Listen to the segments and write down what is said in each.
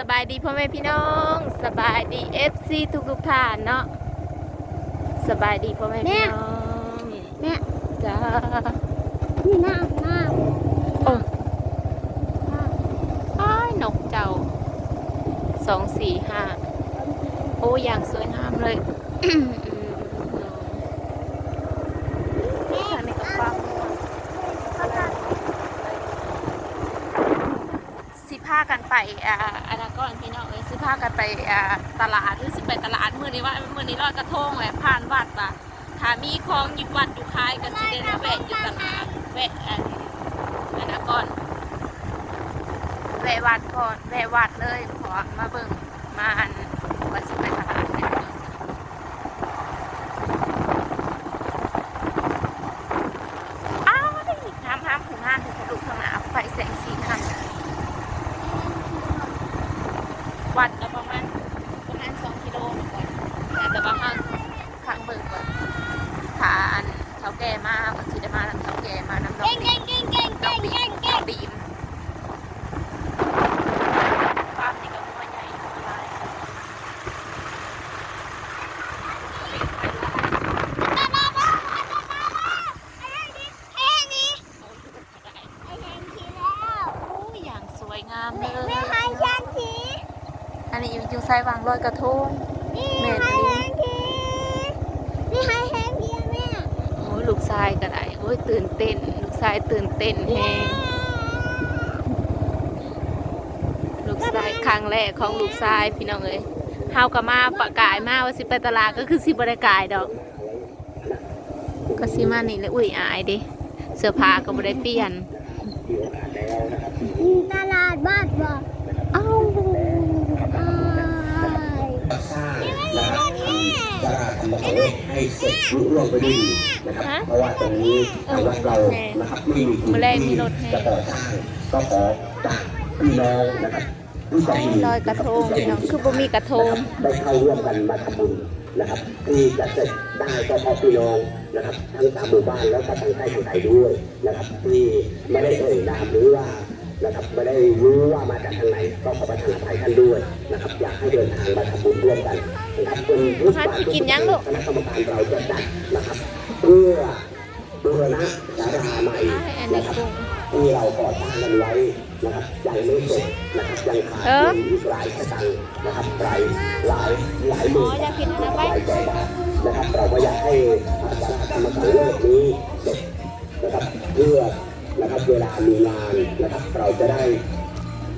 สบายดีพ่อแม่พี่น้อง สบายดีเอฟซีทุกทุกๆท่านเนาะสบายดีพ่อแม่พี่น้องแม่จ้านี่น้ำน้โอ้ำอ้ายนกเจ้าสองสี่ห้าโอ้อย่างสวยงามเลย อืมทางในกระเป๋าสิพากันไปอ่าอันนั้นก่อนพี่น้องเอ้ยสิพากันไปอ่าตลาดหรือสิไปตลาดมื้อนี้ว่ามื้อนี้ลอยกระทงแหละผ่านวัดป่ะถ้ามีของหยิบวัดอยู่คายก็สิได้มาแวะอยู่ตลาดแวะอันอันนั้นก่อนแวะวัดก่อนแวะวัดเลยขอมาเบิ่งมาอันว่าสิไปตลาดเนี่ยอ้าวห้ามห้ามผูงานถึงกระดูกข้างหน้าไฟแสงสีหันวัดก็ประมาณประมาณสองกิโลเหมือนกันแต่ว่าห้างข้างเบิ่งก่อนถ้าอันเท่าแก่มาก็สิได้มานำเท่าแก่มานำน้อง เก่ง บี เก่งเก่งเก่ง น้อง เก่ง บี เก่ง น้ เก่ อง ง บีมฟาร์มนี่ก็มัวใหญ่หลาย ไอ้นี่ไอ้แหงทีแล้ว โอ้ยอย่างสวยงามเล แม่ ย ไอ้แหงที อันนี้อยู่อยู่ไซวาง ลอยกระทงนี่ไอ้แหงทีนี่ไอ้แหงทีแม่โอ้ยลูกชายก็ได้โอ้ยตื่นเต้น ลูกชายตื่นเต้นแฮงลูกชายครั้งแรกของลูกชายพี่น้องเอ้ยเฮาก็มาประกายมาว่าสิไปตลาดก็คือสิบ่ได้กายดอก ก็สิมานี่เลยอุ้ยอายเดิเสื้อผ้าก็บ่ได้เปลี่ยนตลาดบ้านบ่ เอ้า อ้าย สร้างนะครับ ตลาดธรรมประเวศให้เสร็จรุ่ร่วงไปด้วยดีนะครับ เพราะว่าตรงนี้ทางวัดเรานะครับไม่มีพื้นที่จะก่อสร้างก็ขอจากพี่น้องนะครับผู้ใจดีลอยกระทงพี่น้องคือบ่มีกระทงได้เข้าร่วมกันมาทำบุญนะครับที่จะเสร็จได้ก็เพราะพี่น้องนะครับทั้งสามหมู่บ้านแล้วก็ทางใต้ของไทยด้วยนะครับที่ไม่ได้เอ่ยนามหรือว่า นะครับไม่ได้รู้ว่ามาจากทางไหนก็ขอประทานอภัยท่านด้วยนะครับอยากให้เดินทางมาทำบุญร่วมกันนะครับจนทุกพัดสิกินยังลูกคณะกรรมการเราจะจัดนะครับ เพื่อบูรณะศาลาใหม่ใช่อันนี้นะครับกุ้งที่เราก่อสร้างกันไว้นะครับยังไม่เสร็จนะครับยังขาดเออเงินอีกหลายสตางค์นะครับหลายหลายหลายหมื่นอ๋ออยากกินอะไรไปหลายแสนบาทนะครับเราก็อยากให้อาสาธรรมสังเวชนี้เสร็จนะครับเพื่อ นะครับเวลามีงานนะครับ เราจะได้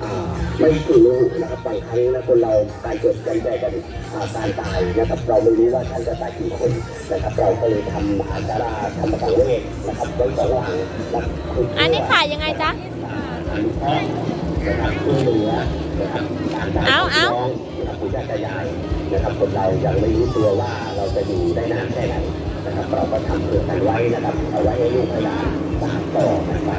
อ่าไม่ถึงรู้นะครับบางครั้งนะคนเราการเกิดการแก่กันอ่าการตายนะครับ เราไม่รู้ว่าท่านจะตายกี่คนนะครับ เราก็เลยทำอาสาธรรมสังเวชนะครับไว้สองหลังนะครับอันนี้ขายยังไงจ๊ะเอาเอานะครับคุณย่าตายายนะครับคนเรายังไม่รู้ตัวว่าเราจะอยู่ได้นานแค่ไหนนะครับ เราก็ทำเพื่อกันไว้นะครับเอาไว้ให้ลูกให้หลาน สานต่อกันไป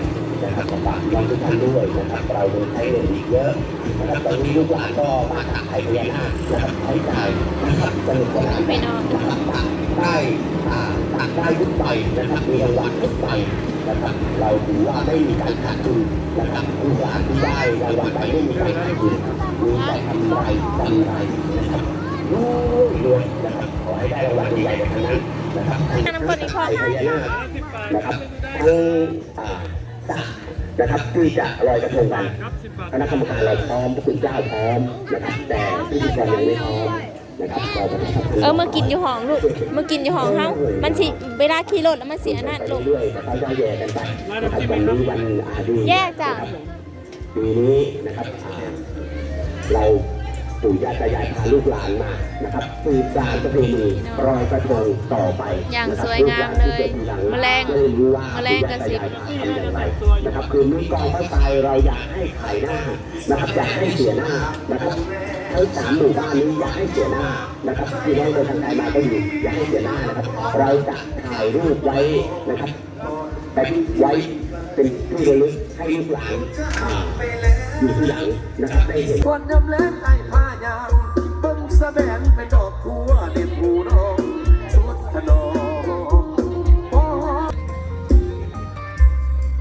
นะครับฝากน้องทุกท่านด้วยนะครับเราโดนใช้เงินอีกเยอะนะครับตอนนี้ลูกหลานก็มาตักไข่พญานาคนะครับใช้จ่ายนะครับสนุกสนานนะครับตักได้อ่าตักได้ทุกใบนะครับมีรางวัลทุกใบนะครับเราถือว่าไม่มีการขาดทุนนะครับลูกหลานที่ได้รางวัลไปไม่มีการขาดทุนมีแต่กำไรกำไรนะครับรวยรวยนะครับ ได้รางวัลใหญ่ๆในครั้งนั้นนะครับทั้งน้ำก้นอีกพอไข่พญานะครับทั้งนะครับที่จะลอยกระทงกันคณะกรรมการเราพร้อมพระคุณเจ้าพร้อมนะครับแต่พิธีกรยังไม่พร้อมนะครับเราจะทำเออมากินอยู่ห้องลูกมากินอยู่ห้องเฮามันสิเวลาขี่รถแล้วมันเสียนั่นลูกเรื่อยๆนะครับแย่กันไปนะครับวันนี้วันอาดีแย่จ้ะปีนี้นะครับเรา ปู่ย่าตายายพาลูกหลานมานะครับสืบสานประเพณีรอยกระทงต่อไปอย่างนะครับสวยงามเลยกหานที่กิดทีหแมลงจะได้รู้ว่าแมลงกระซิบปู่ย่าตายายทำอย่างไรนะครับคืนนี้กองพระทรายเราอยากให้ขายหน้านะครับอยากให้เสียหน้านะครับทั้งสามหมู่บ้านนี้อยากให้เสียหน้านะครับพี่น้องเดินทางไกลมาก็อยู่อยากให้เสียหน้านะครับ เราจะถ่ายรูปไว้นะครับแต่ไว้เป็นที่ระลึกให้ลูกหลานอ่าอยู่ที่หลังนะครับได้เห็นควร ยางเบิ้งสะแบนไปดอกหัวเด็ดหูน้องสุดถนอมบ่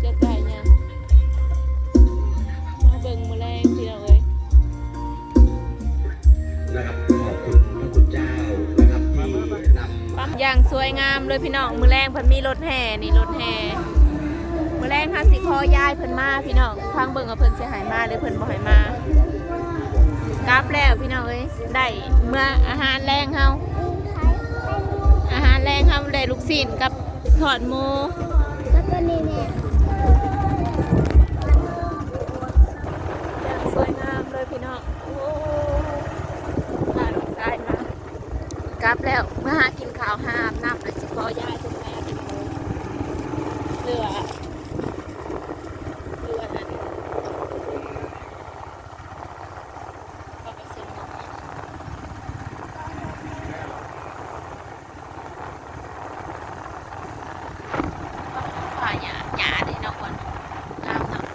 จะใจเนี่ยมาเบิ่งมาแรงพี่เราเอ้ยนะครับขอบคุดพเจ้านะปั๊มอย่างสวยงามเลยพี่น้องมือแรงพันมีรถแห่นี่รถแห่มือแรงค่ะสิคอยายพันมาพี่น้องฟังเบิ่งกับเพิ่นเสียหายมาหรือเพิ่นบ่หายมา ลับแล้วพี่น้องเอ้ยได้เมื่ออาหารแรงเฮาอาหารแรงเฮาได้ลูกศิษย์กับทอดหมูแล้วก็นี่เนี่ยสวยงามเลยพี่น้องโอ้พาลูกชายมากลับแล้วมาหากินข้าวหาอาบน้ำเลยสิขอยายคุณแม่กินหมูเหลือเหลือนั่นก็ไปซื้อมาฝ่ายหยาหยาดีเนาะคนงามเนาะ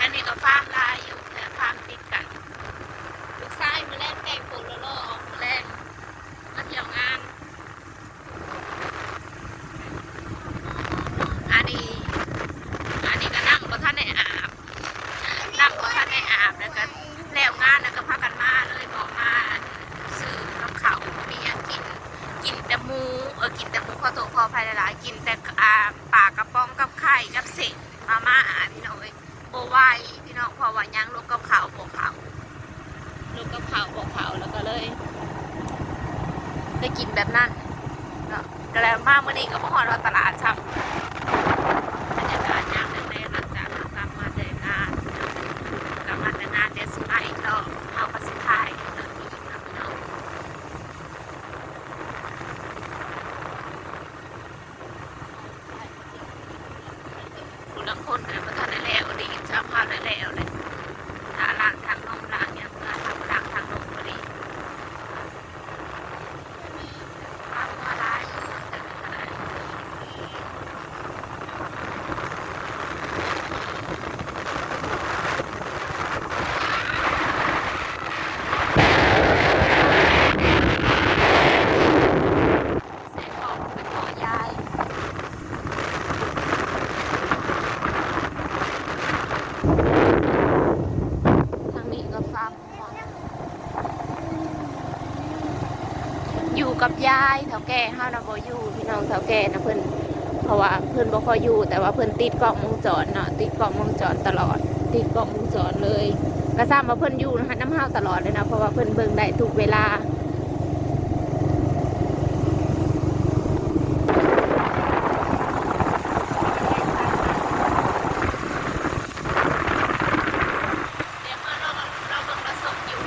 อันนี้ก็ฟาร์มลายอยู่แต่ฟาร์มติดกันลูกชายมือแรกแกงปลูกแล้วล่อออกมือแรกมาเที่ยวงาน อันนี้ อันนี้ก็นั่งบนท่านในอาบ นั่งบนท่านในอาบแล้วก็แล้วงานแล้วก็พากันมาเลยบอกมาซื้อกับเขาวมีอย่างกิน กินแต่หมู เออ กินแต่หมูพอโตพอภายหลายๆกินแต่อ่าปลากระป๋องกับไข่กับเศษมาม่าอะพี่น้องเอ้ย โบไหวพี่น้องเพอว่ายังลูกกับเขาวบอกเขาลูกกับเขาวบอกเขาแล้วก็เลย ได้ กินแบบนั้นเนาะก็แล้วมากมื่อนี้ก็มาหอดว่าตลาดช่ำบรรยากาศยามแรกๆหลังจากเรากลับมาแต่งานกลับมาแต่งานเดสไลท์ก็เอาไปสิทายเรื่องนี้นะพี่น้องคุณลังคนกันมาทันได้แล้วดีจะพาได้แล้วเลยถ้าล้างทางนมล้างเนี่ยเมื่อทำล้างทางนมก็ดีล้างมาได้แต่ไม่ได้ แสงออกเป็นขอยายทางนี้ก็ฟาร์มม่วงอยู่กับยายเฒ่าแก่ห้านะบ่อยู่พี่น้องเฒ่าแก่นะเพิ่นเพราะว่าเพิ่นบ่ค่อยอยู่ แต่ว่าเพิ่นติดกล้องวงจรเนาะติดกล้องวงจรตลอด ติดกล้องวงจรเลย ก็ทราบว่าเพิ่นอยู่นะคะน้ำห้าวตลอดเลยนะเพราะว่าเพิ่นเบิ่งได้ทุกเวลา เดี๋ยวมาเราเราเบิ่งประสบอยู่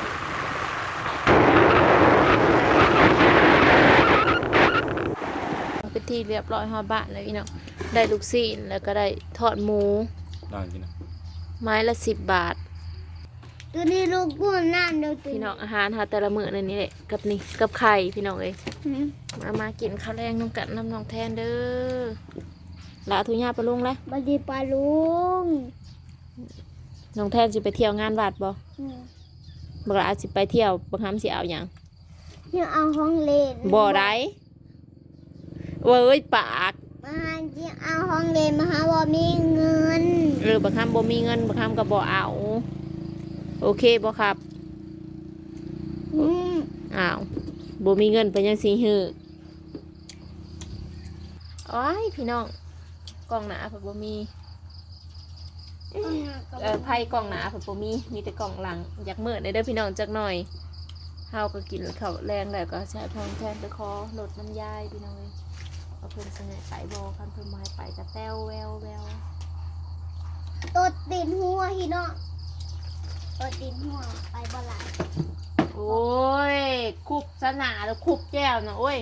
เป็น ที่เรียบร้อยฮอดบ้านเลยพี่น้องได้ลูกซีนแล้วก็ได้ทอดหมู ได้กินนะไม้ละสิบบาท ตัวนี้ลูกกูน้ำเดียวตัวพี่น้องอาหารหาแต่ละมื้อนั่นนี่แหละกับนี่กับไข่พี่น้องเอ้ยหืมมามากินข้าวแรงน้ำกันน้ำน้องแทนเด้อลาทุญาปะลุงเลยบัดดีปลาลุงน้องแทนสิไปเที่ยวงานวัดบ่อืมบักหลาสิไปเที่ยวบักหามสิเอาหยังยังเอาห้องเล่นบ่ได้ เว้ยปาก มาหาจิเอาห้องเล่นมาหาว่ามีเงินหรือบักหามบ่มีเงินบักหามก็บ่เอา โอเคบ่ครับอืมอ้าวบ่มีเงินเป็นยังสิฮือโอ้ยพี่น้องกล้องหนาเพิ่นบ่มีเอ่อไพ่กล่องหนาเพิ่นบ่มีมีแต่กล่องหลังอยากมื้อได้เด้อพี่น้องจักหน่อยเฮาก็กินข้าวแรงแล้วก็ใช้พองแทนไปขอลดน้ำยายพี่น้องเอ้ย เอาเพิ่นสิให้ไปบ่คันเพิ่นบ่ให้ไปก็แต้วแววแววตัวตีนหัวพี่น้องตัวตีนหัวไปบ่หลายโอ้ยคุบสนาแล้วคุบแก้วนะโอ้ย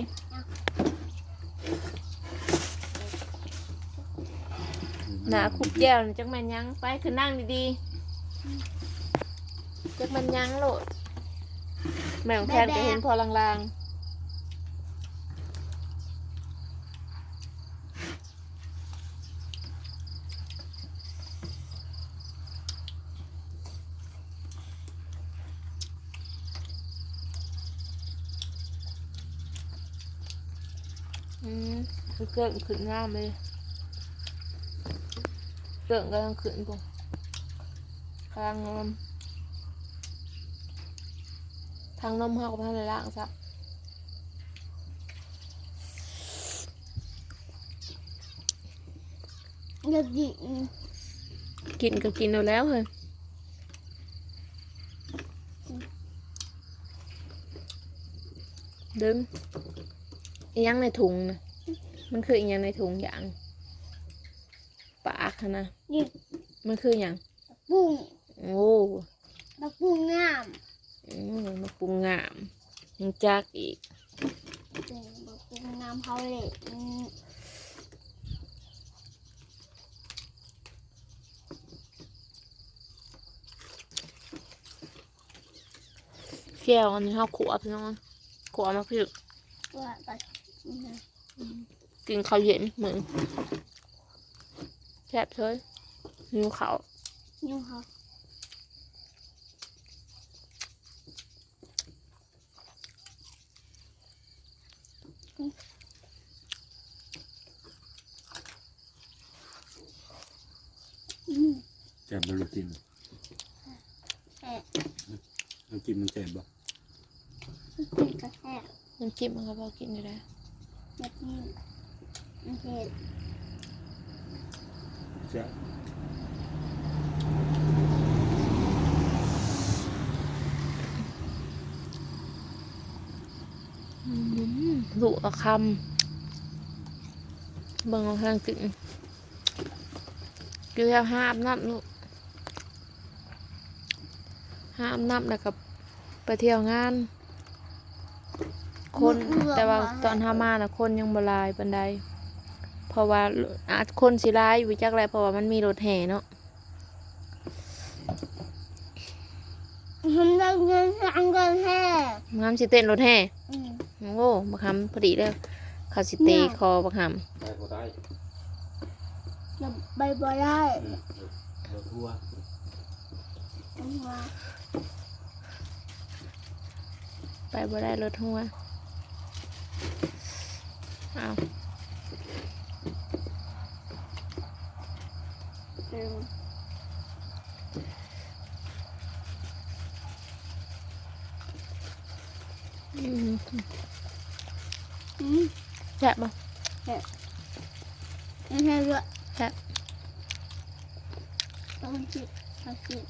หนาคุบแก้วน่ะจักมันยังไปคือนั่งดีๆจักมันยังโหลดแม่ของแทนก็เห็นพอลางๆ อืมคือเกิดขึ้นงามเลยเกิดกำลังขึ้นกูกำลังทางนมเขากับทางในล่างซับอยากกินกินก็กินเอาแล้วเลยดึง อีหยังในถุงนะมันคืออีหยังในถุงอย่างปากหั้นนะนี่มันคืออย่างปุ้งโอ้บักปุ้งงามอืมมาปรุงงามยังจักอีกเป็นบักปุ้งงามเขาเลยอืมแก้วอันนี้เขาขวบพี่น้องขวบมาพี่ว่าก็อืม กินข้าวเย็นเหมือนแซ่บเลยหิวข้าวยุ่งเขาอืมแจ่มเรากินแซ่บเรากินมันแจ่มบ่กินกระแทกน้ำจิ้มมันก็พอกินอยู่แล้วแบบนี้มัน เผ็ดแจ่มลูกเอาคำเบิ่งเอาทางกินกินแล้วห้ามน้ำลูกห้ามน้ำแล้วกับไปเที่ยวงาน คนแต่ว่าตอนห้ามาน่ะคนยังบลายปันใด เพราะว่าอาจคนสิร้ายอยู่จักไรเพราะว่ามันมีรถแห่เนาะทำได้เงินสังกันแท้มามสิเต้นรถแห่อืมโอ้บักคำพอดีเลยเขาสิเตะคอบักคได้พอได้จะไปบ่ได้เราทั่วต้องว่าำไปบ่ได้รถหัวอ้า วอืมอืมอืมแซ่บบ่ไม่ใช่ด้วยแซ่บต้องจิบเอาจิบ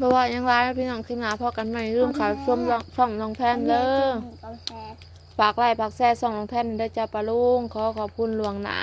บ่ว่าหยังไรพี่น้องขึ้นมาพอกันใหม่เรื่องขาวส้มลองส่องลองแพนเด้อกาแฟ ฝากไลค์ฝากแชร์ส่องลองแท่นเด้อจ้าปลาลุงขอขอบคุณหลวงหนา